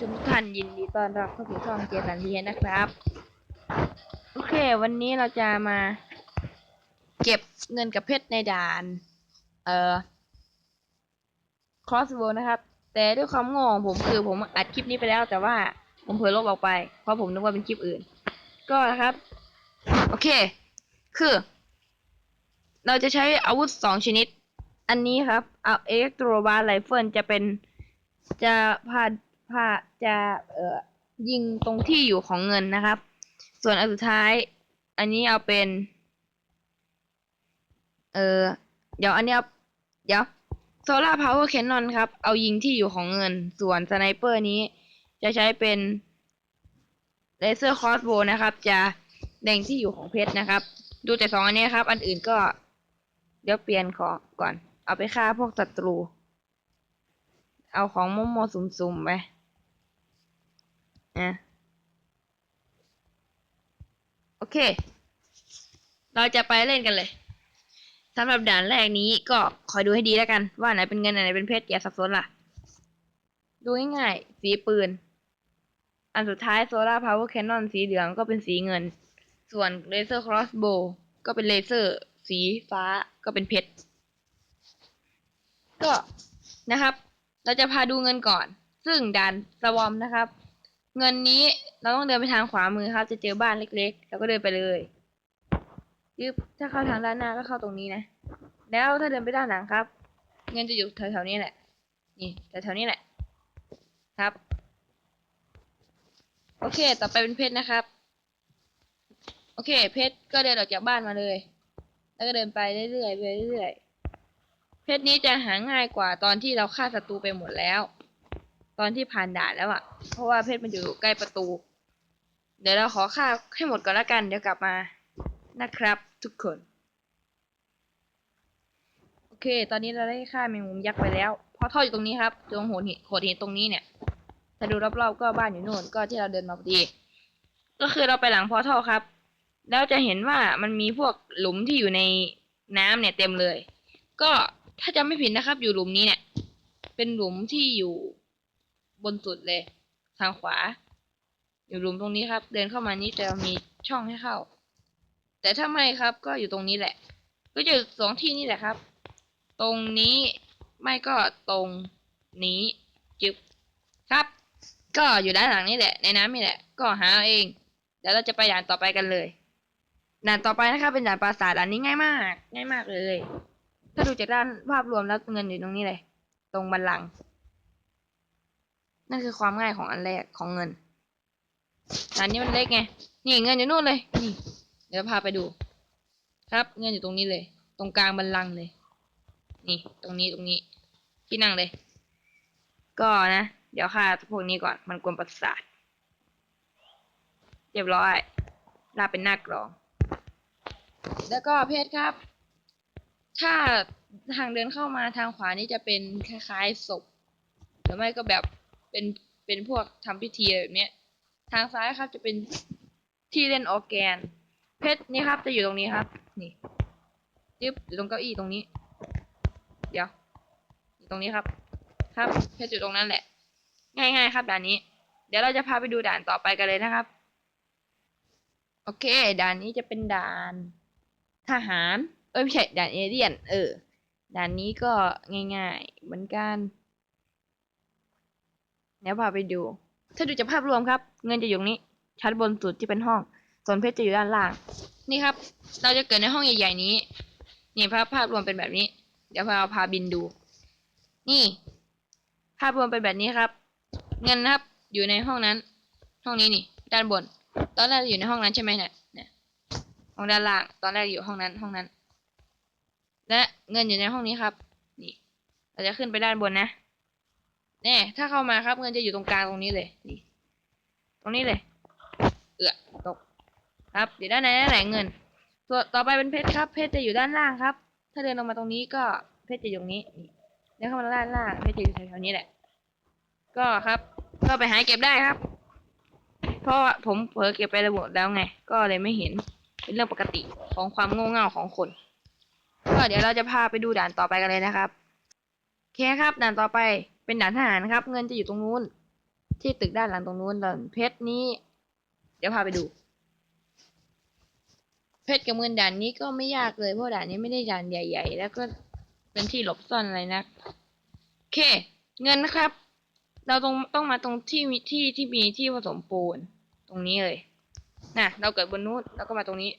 ชมทุกท่านยินดีต้อนรับเข้าสู่ช่องเจสันเทียนนะครับ โอเค วันนี้เราจะมา เก็บเงินกับเพชรในด่าน เอ่อ crossbow นะครับ แต่ด้วยความงงผมคือผมอัดคลิปนี้ไปแล้ว แต่ว่าผมเผลอลบออกไป เพราะผมนึกว่าเป็นคลิปอื่น ก็นะครับ โอเค คือ เราจะใช้อาวุธสองชนิด อันนี้ครับ เอาเอ็กโตรบาร์ไรเฟิลจะเป็นจะพา พาจะเอ่อยิงตรงที่อยู่ของเงินนะครับ ส่วนอันสุดท้าย อันนี้เอาเป็น เออเดี๋ยวอันนี้เอาเดี๋ยวโซล่าพาวเวอร์แคนนอนครับ เอายิงที่อยู่ของเงิน ส่วนสไนเปอร์นี้จะใช้เป็นเลเซอร์คอสโบนะครับ จะแดงที่อยู่ของเพชรนะครับ ดูแต่สองอันนี้ครับ อันอื่นก็ เดี๋ยวเปลี่ยนขอก่อน เอาไปฆ่าพวกศัตรู เอาของโมโมสุ่มๆไป นะโอเค เราจะไปเล่นกันเลยสำหรับด่านแรกนี้ก็คอยดูให้ดีแล้วกัน ว่าไหนเป็นเงินไหนเป็นเพชรอย่าสับสนล่ะ ดูง่ายๆสีปืน อันสุดท้ายโซล่าพาวเวอร์แคนนอนสีเหลืองก็เป็นสีเงิน ส่วนเลเซอร์ครอสโบก็เป็นเลเซอร์ สีฟ้าก็เป็นเพชร ก็นะครับ เราจะพาดูเงินก่อน ซึ่งด่านสวอมนะครับ เงินนี้เราต้องเดินไปทางขวามือครับ จะเจอบ้านเล็กๆ แล้วก็เดินไปเลยยึบถ้าเข้าทางด้านหน้าก็เข้าตรงนี้นะ แล้วถ้าเดินไปด้านหลังครับ เงินจะอยู่แถวๆนี้แหละ นี่แถวๆนี้แหละ ครับ โอเค ต่อไปเป็นเพชรนะครับ โอเค เพชรก็เดินออกจากบ้านมาเลย แล้วก็เดินไปเรื่อยๆไปเรื่อยๆ เพชรนี้จะหาง่ายกว่าตอนที่เราฆ่าศัตรูไปหมดแล้ว ตอนที่ผ่านด่านแล้วอะ่ะ เพราะว่าเพชรมันอยู่ใกล้ประตู เดี๋ยวเราขอฆ่าให้หมดก่อนละกัน เดี๋ยวกลับมานะครับ ทุกคน โอเค ตอนนี้เราได้ฆ่าแมงมุมยักษ์ไปแล้วเพราะท่ออยู่ตรงนี้ครับตรงโหดหินโหดหินตรงนี้เนี่ยถ้าดูรอบๆก็บ้านอยู่นู่นก็ที่เราเดินมาพอดี ก็คือเราไปหลังพอท่อครับ แล้วจะเห็นว่ามันมีพวกหลุมที่อยู่ในน้ำเนี่ยเต็มเลย ก็ถ้าจำไม่ผิดนะครับ อยู่หลุมนี้เนี่ย เป็นหลุมที่อยู่ บนสุดเลย ทางขวา อยู่หลุมตรงนี้ครับ เดินเข้ามานี้จะมีช่องให้เข้า แต่ถ้าไม่ครับก็อยู่ตรงนี้แหละ ก็อยู่สองที่นี่แหละครับ ตรงนี้ไม่ก็ตรงนี้จึบครับ ก็อยู่ด้านหลังนี่แหละ ในน้ำนี่แหละ ก็หาเอาเองเดี๋ยวเราจะไปด่านต่อไปกันเลยด่านต่อไปนะครับเป็นด่านปราสาทด่านนี้ง่ายมาก ง่ายมากเลย ถ้าดูจากด้านภาพรวมแล้วเงินอยู่ตรงนี้เลย ตรงบันลัง นั่นคือความง่ายของอันแรกของเงินด่านนี้มันเล็กไง นี่เงินอยู่นู่นเลย นี่ เดี๋ยวพาไปดู ครับ เงินอยู่ตรงนี้เลย ตรงกลางบันลังก์เลย นี่ ตรงนี้ตรงนี้ ที่นั่งเลย ก็นะ เดี๋ยวฆ่าพวกนี้ก่อน มันกวนประสาท เรียบร้อย ลาเป็นหน้ากรอง แล้วก็เพชรครับ ถ้าทางเดินเข้ามาทางขวานี่จะเป็นคล้ายๆศพหรือไม่ก็แบบ เป็นเป็นพวกทำพิธีแบบเนี้ย ทางซ้ายครับจะเป็นที่เล่นออแกน เพชรนี่ครับ จะอยู่ตรงนี้ครับ นี่ยึบอยู่ตรงเก้าอี้ตรงนี้ เดี๋ยวอยู่ตรงนี้ครับ ครับ เพชรอยู่ตรงนั้นแหละ ง่ายๆครับด่านนี้ เดี๋ยวเราจะพาไปดูด่านต่อไปกันเลยนะครับ โอเค ด่านนี้จะเป็นด่านทหาร เอ้ยไม่ใช่ด่านเอเลี่ยน เออ ด่านนี้ก็ง่ายๆ เหมือนกัน เดี๋ยวพาไปดู ถ้าดูจากภาพรวมครับ เงินจะอยู่นี้ ชั้นบนสุดที่เป็นห้อง ส่วนเพชรจะอยู่ด้านล่าง นี่ครับ เราจะเกิดในห้องใหญ่ ๆ นี้ นี่ภาพภาพรวมเป็นแบบนี้ เดี๋ยวพาเอาพาบินดู นี่ ภาพรวมเป็นแบบนี้ครับ เงินนะครับ อยู่ในห้องนั้น ห้องนี้นี่ ด้านบน ตอนแรกอยู่ในห้องนั้นใช่ไหมเนี่ยเนี่ยห้องด้านล่าง ตอนแรกอยู่ห้องนั้น ห้องนั้น และเงินอยู่ในห้องนี้ครับ นี่ เราจะขึ้นไปด้านบนนะ แน่ถ้าเข้ามาครับเงินจะอยู่ตรงกลางตรงนี้เลยนี่ตรงนี้เลย เอือตก ครับอยู่ด้านในนั่นแหละเงินส่วนต่อไปเป็นเพชรครับ เพชรจะอยู่ด้านล่างครับ ถ้าเดินลงมาตรงนี้ก็เพชรจะอยู่ตรงนี้นี่เดินเข้ามาด้านล่างเพชรจะอยู่แถวๆนี้แหละ ก็ครับ ก็ไปหาเก็บได้ครับ เพราะว่าผมเผลอเก็บไประหมดแล้วไง ก็เลยไม่เห็นเป็นเรื่องปกติของความโง่เง่าของคน ก็เดี๋ยวเราจะพาไปดูด่านต่อไปกันเลยนะครับโอเคครับด่านต่อไป เป็นด่านทหารครับ เงินจะอยู่ตรงนู้น ที่ตึกด้านหลังตรงนู้นตอนเพชรนี้ เดี๋ยวพาไปดู เพชรกับเงินด่านนี้ก็ไม่ยากเลยเพราะด่านนี้ไม่ได้ด่านใหญ่ ๆ แล้วก็เป็นที่หลบซ่อนอะไรนะโอเค เงินนะครับ เราต้องต้องมาตรงที่มีที่ที่มีที่ผสมปูนตรงนี้เลยนะเราเกิดบนนู้นแล้วก็มาตรงนี้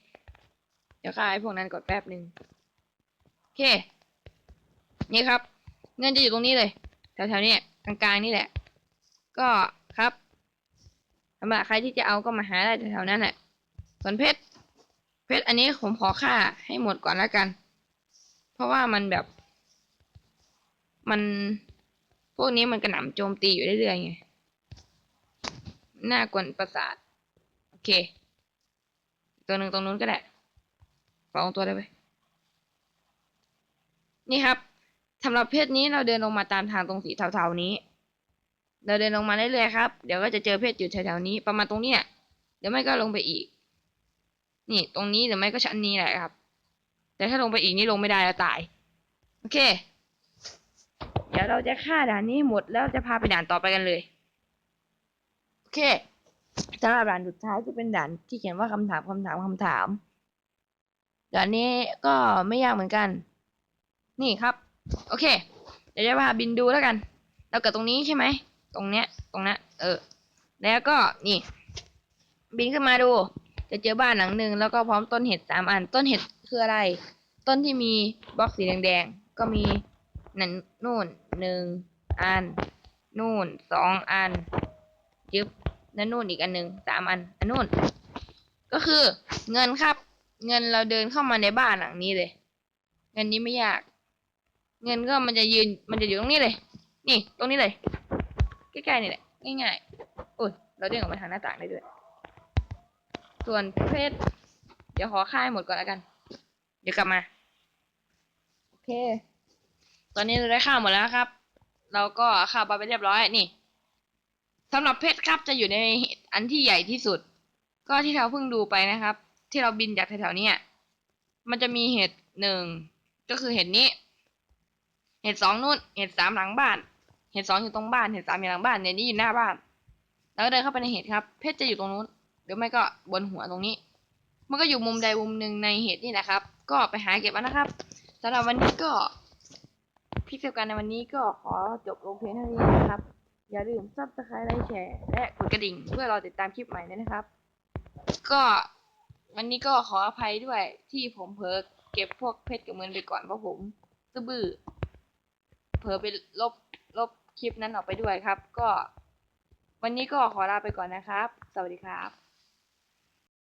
เดี๋ยวค่าไอ้พวกนั้นก่อนแป๊บหนึ่งโอเค นี่ครับ เงินจะอยู่ตรงนี้เลย แถวๆนี้กลางๆนี่แหละ ก็ครับสำหรับใครที่จะเอาก็มาหาได้แถวๆนั้นแหละส่วนเพชรเพชรอันนี้ผมขอค่าให้หมดก่อนแล้วกัน เพราะว่ามันแบบ มันพวกนี้มันกระหน่ำโจมตีอยู่เรื่อยๆไงน่ากวนประสาท โอเค ตัวหนึ่งตรงนู้นก็ได้สองตัวได้ไหมนี่ครับ สำหรับเพชรนี้เราเดินลงมาตามทางตรงสีเทาๆนี้ เราเดินลงมาเรื่อยๆครับ เดี๋ยวก็จะเจอเพชรอยู่แถวๆนี้ ประมาณตรงเนี้ยเดี๋ยวไม่ก็ลงไปอีก นี่ตรงนี้หรือไม่ก็ชั้นนี้แหละครับ แต่ถ้าลงไปอีกนี่ลงไม่ได้แล้วตาย โอเค เดี๋ยวเราจะฆ่าด่านนี้หมดแล้วจะพาไปด่านต่อไปกันเลย โอเคสำหรับด่านสุดท้ายจะเป็นด่านที่เขียนว่าคำถามคำถามคำถามด่านนี้ก็ไม่ยากเหมือนกัน นี่ครับ โอเค เดี๋ยวจะพาบินดูแล้วกัน เราเกิดตรงนี้ใช่ไหม ตรงเนี้ย ตรงนั้นเออ แล้วก็นี่ บินขึ้นมาดู จะเจอบ้านหลังหนึ่งแล้วก็พร้อมต้นเห็ดสามอัน ต้นเห็ดคืออะไร ต้นที่มีบล็อกสีแดงๆ ก็มีนั่นนู่นหนึ่งอัน นู่นสองอันยึบนั่นนู่นอีกอันหนึ่งสามอัน อันนู่น ก็คือเงินครับ เงินเราเดินเข้ามาในบ้านหลังนี้เลย เงินนี้ไม่ยาก เงินก็มันจะยืนมันจะอยู่ตรงนี้เลย นี่ตรงนี้เลยใกล้ๆนี่แหละง่ายๆโอ้ยเราเดินออกมาทางหน้าต่างได้ด้วยส่วนเพชรเดี๋ยวขอค่ายหมดก่อนแล้วกัน เดี๋ยวกลับมาโอเค ตอนนี้เราได้ข้าวหมดแล้วครับ เราก็ข้าวปลาไปเรียบร้อยนี่สำหรับเพชรครับจะอยู่ในอันที่ใหญ่ที่สุด ก็ที่เราเพิ่งดูไปนะครับ ที่เราบินจากแถวๆนี้มันจะมีเห็ดหนึ่งก็คือเห็ดนี้ เห็ดสองนู่น เห็ดสามหลังบ้าน เห็ดสองอยู่ตรงบ้าน เห็ดสามอยู่หลังบ้านเห็ดนี้อยู่หน้าบ้าน แล้วก็เดินเข้าไปในเห็ดครับ เพชรจะอยู่ตรงนู้น หรือไม่ก็บนหัวตรงนี้ มันก็อยู่มุมใดมุมหนึ่งในเห็ดนี่แหละครับ ก็ไปหาเก็บมันนะครับสำหรับวันนี้ก็พิเซลกันในวันนี้ก็ขอจบลงเพียงเท่านี้นะครับ อย่าลืมซับสไครต์ไลค์แชร์และกดกระดิ่ง เพื่อรอติดตามคลิปใหม่ด้วยนะครับ ก็วันนี้ก็ขออภัยด้วยที่ผมเผลอเก็บพวกเพชรกับเงินไปก่อนเพราะผมซื่อบื้อ เผลอไปลบลบคลิปนั้นออกไปด้วยครับ ก็ วันนี้ก็ขอลาไปก่อนนะครับ สวัสดีครับ